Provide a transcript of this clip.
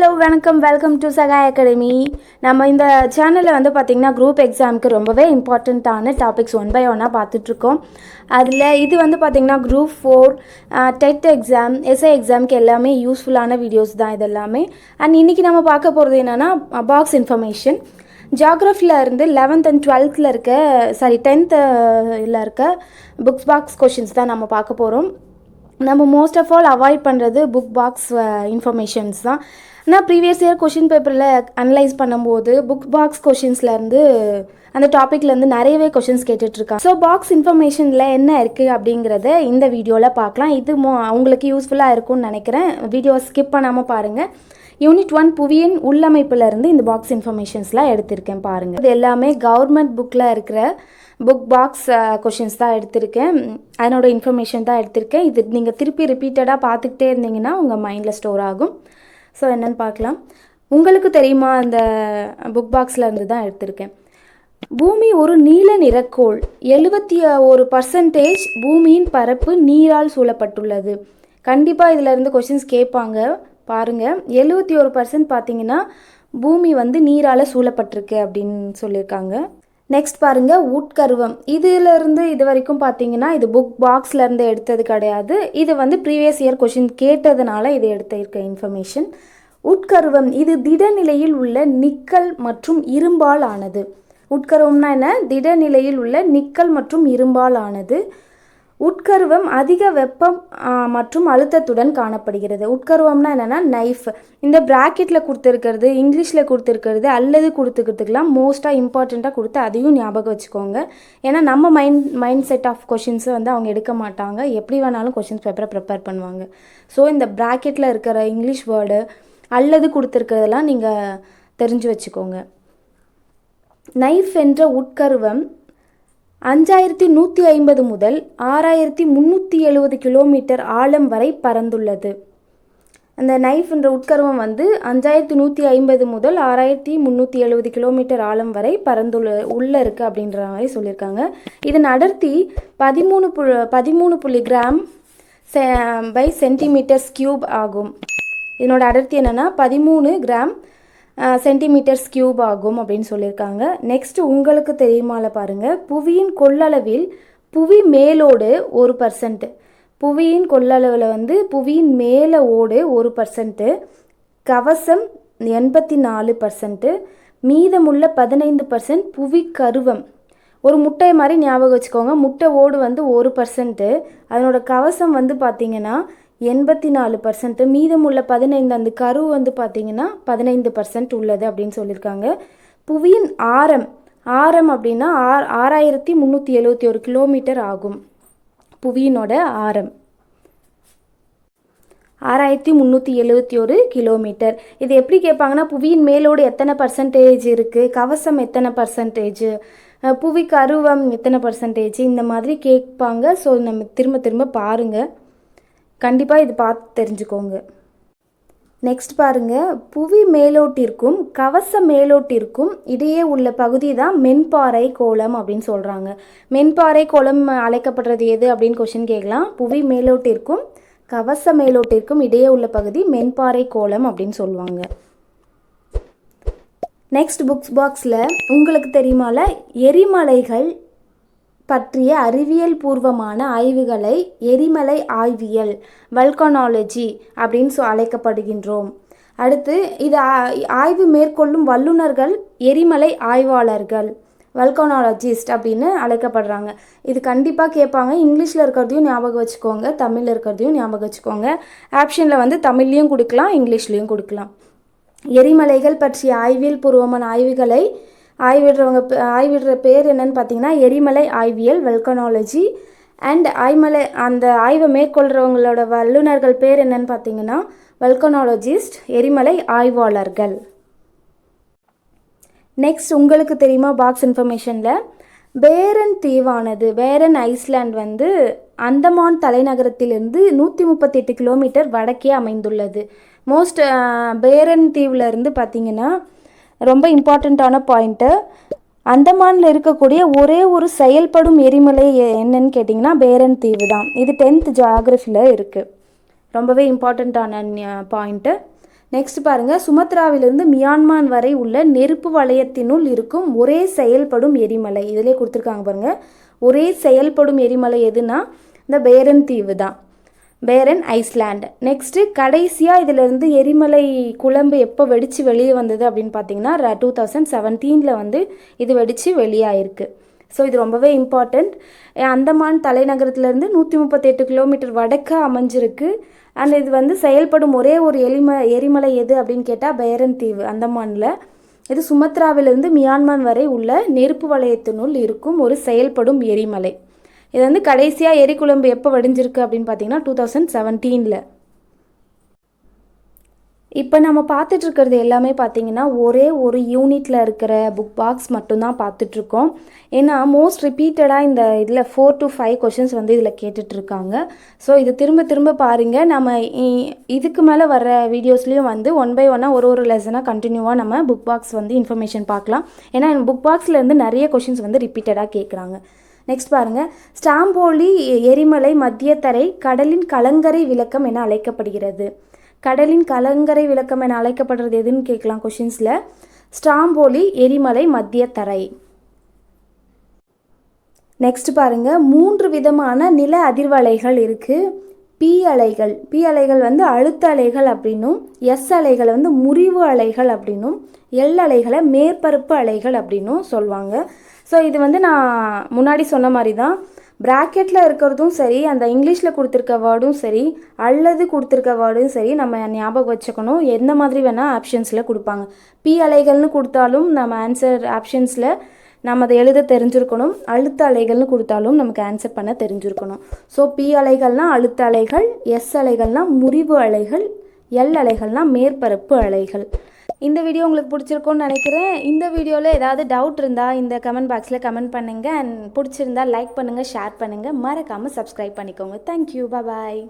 Hello வணக்கம். Welcome to Sahai academy நம்ம இந்த சேனலில் வந்து பார்த்திங்கன்னா குரூப் எக்ஸாமுக்கு ரொம்பவே இம்பார்ட்டண்ட்டான டாபிக்ஸ் ஒன் பை ஒன்னாக பார்த்துட்ருக்கோம். அதில் இது வந்து பார்த்திங்கன்னா group four TET exam SI எக்ஸாமுக்கு எல்லாமே யூஸ்ஃபுல்லான வீடியோஸ் தான் இது எல்லாமே அண்ட் இன்றைக்கி நம்ம பார்க்க போகிறது என்னென்னா பாக்ஸ் இன்ஃபர்மேஷன் ஜாகிரஃபியில் இருந்து லெவன்த் அண்ட் டுவெல்த்தில் இருக்க சாரி டென்த்தில் இருக்க புக்ஸ் பாக்ஸ் கொஷின்ஸ் தான் நம்ம பார்க்க போகிறோம் நம்ம மோஸ்ட் ஆஃப் ஆல் அவாய்ட் பண்ணுறது புக் பாக்ஸ் இன்ஃபர்மேஷன்ஸ் தான். ஆனால் ப்ரீவியஸ் இயர் கொஷின் பேப்பரில் அனலைஸ் பண்ணும்போது புக் பாக்ஸ் கொஷின்ஸ்லேருந்து அந்த டாப்பிக்லேருந்து நிறையவே கொஷின்ஸ் கேட்டுட்ருக்காங்க. ஸோ பாக்ஸ் இன்ஃபர்மேஷனில் என்ன இருக்குது அப்படிங்கிறத இந்த வீடியோவில் பார்க்கலாம். இது மோ அவங்களுக்கு யூஸ்ஃபுல்லாக இருக்கும்னு நினைக்கிறேன். வீடியோ ஸ்கிப் பண்ணாமல் பாருங்கள் யூனிட் ஒன் புவியின் உள்ளமைப்புலேருந்து இந்த பாக்ஸ் இன்ஃபர்மேஷன்ஸ்லாம் எடுத்திருக்கேன் பாருங்கள் இது எல்லாமே கவர்மெண்ட் புக்கில் இருக்கிற புக் பாக்ஸ் கொஷின்ஸ் தான் எடுத்திருக்கேன். அதனோட இன்ஃபர்மேஷன் தான் எடுத்திருக்கேன். இது நீங்கள் திருப்பி ரிப்பீட்டடாக பார்த்துக்கிட்டே இருந்தீங்கன்னா உங்கள் மைண்டில் ஸ்டோர் ஆகும். ஸோ என்னென்னு பார்க்கலாம். உங்களுக்கு தெரியுமா அந்த புக் பாக்ஸில் இருந்து தான் எடுத்திருக்கேன். பூமி ஒரு நீல நிறக்கோள். எழுபத்தி ஒரு பர்சன்டேஜ் பூமியின் பரப்பு நீரால் சூழப்பட்டுள்ளது. கண்டிப்பாக இதில் இருந்து கொஷின்ஸ் கேட்பாங்க. பாருங்கள் எழுபத்தி ஒரு பர்சன்ட் பார்த்தீங்கன்னா பூமி வந்து நீரால் சூழப்பட்டிருக்கு அப்படின்னு சொல்லியிருக்காங்க. நெக்ஸ்ட் பாருங்க உட்கருவம். இதிலிருந்து இது வரைக்கும் பார்த்தீங்கன்னா இது புக் பாக்ஸ்ல இருந்து எடுத்தது கிடையாது. இது வந்து ப்ரீவியஸ் இயர் கொஷின் கேட்டதுனால இது எடுத்திருக்க இன்ஃபர்மேஷன் உட்கருவம் இது திடநிலையில் உள்ள நிக்கல் மற்றும் இரும்பால் ஆனது உட்கருவம்னா என்ன? திடநிலையில் உள்ள நிக்கல் மற்றும் இரும்பால் ஆனது உட்கருவம் அதிக வெப்பம் மற்றும் அழுத்தத்துடன் காணப்படுகிறது. உட்கருவம்னா என்னென்னா நைஃப் இந்த ப்ராக்கெட்டில் கொடுத்துருக்கிறது இங்கிலீஷில் கொடுத்துருக்கிறது அல்லது கொடுத்துக்கிறதுக்கெலாம் மோஸ்ட்டாக இம்பார்ட்டண்ட்டாக கொடுத்து அதையும் ஞாபகம் வச்சுக்கோங்க. ஏன்னா நம்ம மைண்ட் மைண்ட் செட் ஆஃப் கொஷின்ஸை வந்து அவங்க எடுக்க மாட்டாங்க. எப்படி வேணாலும் கொஷின்ஸ் பேப்பரை ப்ரிப்பேர் பண்ணுவாங்க. ஸோ இந்த ப்ராக்கெட்டில் இருக்கிற இங்கிலீஷ் வேர்டு அல்லது கொடுத்துருக்கிறதெல்லாம் நீங்கள் தெரிஞ்சு வச்சுக்கோங்க. நைஃப் என்ற உட்கருவம் அஞ்சாயிரத்தி நூற்றி ஐம்பது முதல் ஆறாயிரத்தி முந்நூற்றி எழுபது கிலோமீட்டர் ஆழம் வரை பறந்துள்ளது அந்த நைஃப்ன்ற உட்கருவம் வந்து அஞ்சாயிரத்தி நூற்றி ஐம்பது முதல் ஆறாயிரத்தி முந்நூற்றி எழுபது கிலோமீட்டர் ஆழம் வரை பறந்துள்ள உள்ளே இருக்குது அப்படின்ற மாதிரி சொல்லியிருக்காங்க. இதன் அடர்த்தி பதிமூணு பு பதிமூணு புள்ளி கிராம் செ பை சென்டிமீட்டர்ஸ் கியூப் ஆகும். இதனோட அடர்த்தி என்னென்னா பதிமூணு கிராம் சென்டிமீட்டர்ஸ் கியூப் ஆகும் அப்படின்னு சொல்லியிருக்காங்க. நெக்ஸ்ட் உங்களுக்கு தெரியுமால பாருங்கள் புவியின் கொள்ளளவில் புவி மேலோடு ஒரு பர்சன்ட் புவியின் கொள்ளளவில் வந்து புவியின் மேலே ஓடு ஒரு பர்சன்ட்டு கவசம் எண்பத்தி நாலு பர்சன்ட்டு மீதமுள்ள பதினைந்து பர்சன்ட் புவி கருவம். ஒரு முட்டை மாதிரி ஞாபகம் வச்சுக்கோங்க. முட்டை ஓடு வந்து ஒரு பர்சன்ட்டு அதனோட கவசம் வந்து பார்த்திங்கன்னா எண்பத்தி நாலு பர்சன்ட்டு மீதமுள்ள பதினைந்து அந்த கரு வந்து பார்த்திங்கன்னா பதினைந்து பர்சன்ட் உள்ளது அப்படின்னு சொல்லியிருக்காங்க. புவியின் ஆரம் ஆரம் அப்படின்னா ஆர் ஆறாயிரத்தி முந்நூற்றி எழுபத்தி ஒரு கிலோமீட்டர் ஆகும். புவியினோட ஆரம் ஆறாயிரத்தி முந்நூற்றி எழுபத்தி ஒரு கிலோமீட்டர் இது எப்படி கேட்பாங்கன்னா புவியின் மேலோடு எத்தனை பர்சன்டேஜ் இருக்குது கவசம் எத்தனை பர்சன்டேஜ் புவி கருவம் எத்தனை பர்சன்டேஜ் இந்த மாதிரி கேட்பாங்க. ஸோ நம்ம திரும்ப திரும்ப பாருங்கள் கண்டிப்பாக இது பார்த்து தெரிஞ்சுக்கோங்க. நெக்ஸ்ட் பாருங்கள் புவி மேலோட்டிற்கும் கவச மேலோட்டிற்கும் இடையே உள்ள பகுதி தான் மென்பாறை கோலம் அப்படின்னு சொல்கிறாங்க மென்பாறை கோலம் அழைக்கப்படுறது எது அப்படின்னு கொஷின் கேட்கலாம். புவி மேலோட்டிற்கும் கவச மேலோட்டிற்கும் இடையே உள்ள பகுதி மென்பாறை கோலம் அப்படின்னு சொல்லுவாங்க. நெக்ஸ்ட் புக்ஸ் பாக்ஸில் உங்களுக்கு தெரியுமால? எரிமலைகள் பற்றிய அறிவியல் பூர்வமான ஆய்வுகளை எரிமலை ஆய்வியல் வல்கனாலஜி அப்படின்னு சொ அழைக்கப்படுகின்றோம். அடுத்து இது ஆய்வு மேற்கொள்ளும் வல்லுநர்கள் எரிமலை ஆய்வாளர்கள் வல்கனாலஜிஸ்ட் அப்படின்னு அழைக்கப்படுறாங்க. இது கண்டிப்பாக கேட்பாங்க. இங்கிலீஷில் இருக்கிறதையும் ஞாபகம் வச்சுக்கோங்க தமிழில் இருக்கிறதையும் ஞாபகம் வச்சுக்கோங்க. ஆப்ஷனில் வந்து தமிழ்லையும் கொடுக்கலாம் இங்கிலீஷ்லேயும் கொடுக்கலாம். எரிமலைகள் பற்றிய ஆய்வியல் பூர்வமான ஆய்வுகளை ஆய்விடுறவங்க ஆய்விடுற பேர் என்னன்னு பார்த்தீங்கன்னா எரிமலை ஆய்வியல் வெல்கனாலஜி. அண்ட் ஆய்மலை அந்த ஆய்வை மேற்கொள்கிறவங்களோட வல்லுநர்கள் பேர் என்னன்னு பார்த்தீங்கன்னா வெல்கனாலஜிஸ்ட் எரிமலை ஆய்வாளர்கள். நெக்ஸ்ட் உங்களுக்கு தெரியுமா பாக்ஸ் இன்ஃபர்மேஷனில் பேரன் தீவானது பேரன் ஐஸ்லாண்ட் வந்து அந்தமான் தலைநகரத்திலிருந்து நூற்றி முப்பத்தெட்டு கிலோமீட்டர் வடக்கே அமைந்துள்ளது. மோஸ்ட் பேரன் தீவில் இருந்து பார்த்தீங்கன்னா ரொம்ப இம்பார்ட்டண்ட்டான பாயிண்ட்டு அந்தமானில் இருக்கக்கூடிய ஒரே ஒரு செயல்படும் எரிமலை என்னன்னு கேட்டிங்கன்னா பேரன் தீவு தான். இது டென்த் ஜியாகிரஃபியில் இருக்குது ரொம்பவே இம்பார்ட்டண்ட்டான பாயிண்ட்டு நெக்ஸ்ட் பாருங்கள் சுமத்ராவிலிருந்து மியான்மான் வரை உள்ள நெருப்பு வளையத்தினுள் இருக்கும் ஒரே செயல்படும் எரிமலை. இதிலே கொடுத்துருக்காங்க பாருங்கள் ஒரே செயல்படும் எரிமலை எதுனா இந்த பேரன் தீவு தான். பேரன் ஐஸ்லாண்டு. நெக்ஸ்ட்டு கடைசியாக இதிலிருந்து எரிமலை குழம்பு எப்போ வெடித்து வெளியே வந்தது அப்படின்னு பார்த்தீங்கன்னா டூ தௌசண்ட் செவன்டீனில் வந்து இது வெடித்து வெளியாயிருக்கு. ஸோ இது ரொம்பவே இம்பார்ட்டண்ட் அந்தமான் தலைநகரத்துலேருந்து நூற்றி முப்பத்தெட்டு கிலோமீட்டர் வடக்க அமைஞ்சிருக்கு. அண்ட் இது வந்து செயல்படும் ஒரே ஒரு எரிம எரிமலை எது அப்படின்னு கேட்டால் பேரன் தீவு அந்தமானில். இது சுமத்ராவிலிருந்து மியான்மர் வரை உள்ள நெருப்பு வளையத்தினுள் இருக்கும் ஒரு செயல்படும் எரிமலை. இது வந்து கடைசியாக எரிக்குழம்பு எப்போ வடிஞ்சிருக்கு அப்படின்னு பார்த்தீங்கன்னா டூ தௌசண்ட் செவன்டீனில் இப்போ நம்ம பார்த்துட்ருக்கிறது எல்லாமே பார்த்தீங்கன்னா ஒரே ஒரு யூனிட்டில் இருக்கிற புக் பாக்ஸ் மட்டும்தான் பார்த்துட்ருக்கோம் ஏன்னா மோஸ்ட் ரிப்பீட்டடாக இந்த இதில் ஃபோர் டு ஃபைவ் கொஷின்ஸ் வந்து இதில் கேட்டுட்ருக்காங்க ஸோ இது திரும்ப திரும்ப பாருங்கள் நம்ம இ- இதுக்கு மேலே வர வீடியோஸ்லேயும் வந்து ஒன் பை ஒன்னாக ஒரு ஒரு லெசனாக கண்டினியூவாக நம்ம புக் பாக்ஸ் வந்து இன்ஃபர்மேஷன் பார்க்கலாம். ஏன்னா புக் பாக்ஸ்லேருந்து நிறைய கொஷின்ஸ் வந்து ரிப்பீட்டடாக கேட்குறாங்க நெக்ஸ்ட் பாருங்க. ஸ்டாம்போலி எரிமலை மத்தியத்தரை கடலின் கலங்கரை விளக்கம் என அழைக்கப்படுகிறது. கடலின் கலங்கரை விளக்கம் என அழைக்கப்படுறது எதுன்னு கேட்கலாம் கொஷின்ஸில் ஸ்டாம்போலி எரிமலை மத்தியத்தரை. நெக்ஸ்ட் பாருங்க. மூன்று விதமான நில அதிர்வலைகள் இருக்கு. பி அலைகள். பி அலைகள் வந்து அழுத்த அலைகள் அப்படின்னும் எஸ் அலைகள் வந்து முறிவு அலைகள் அப்படின்னும் எல் அலைகளை மேற்பரப்பு அலைகள் அப்படின்னும் சொல்லுவாங்க ஸோ இது வந்து நான் முன்னாடி சொன்ன மாதிரி தான் ப்ராக்கெட்டில் இருக்கிறதும் சரி அந்த இங்கிலீஷில் கொடுத்துருக்க வேர்டும் சரி அல்லது கொடுத்துருக்க வேர்டும் சரி நம்ம ஞாபகம் வச்சுக்கணும். எந்த மாதிரி வேணால் ஆப்ஷன்ஸில் கொடுப்பாங்க. பி அலைகள்னு கொடுத்தாலும் நம்ம ஆன்சர் ஆப்ஷன்ஸில் நம்ம அதை எழுத தெரிஞ்சிருக்கணும். அழுத்த அலைகள்னு கொடுத்தாலும் நமக்கு ஆன்சர் பண்ண தெரிஞ்சிருக்கணும். ஸோ பி அலைகள்னால் அழுத்த அலைகள் எஸ் அலைகள்னால் முறிவு அலைகள் எல் அலைகள்னால் மேற்பரப்பு அலைகள். இந்த வீடியோ உங்களுக்கு பிடிச்சிருக்கும்னு நினைக்கிறேன். இந்த வீடியோவில் ஏதாவது டவுட் இருந்தால் இந்த கமெண்ட் பாக்ஸில் கமெண்ட் பண்ணுங்கள் அண்ட் பிடிச்சிருந்தா லைக் பண்ணுங்கள் ஷேர் பண்ணுங்கள் மறக்காமல் சப்ஸ்கிரைப் பண்ணிக்கோங்க. Thank you bye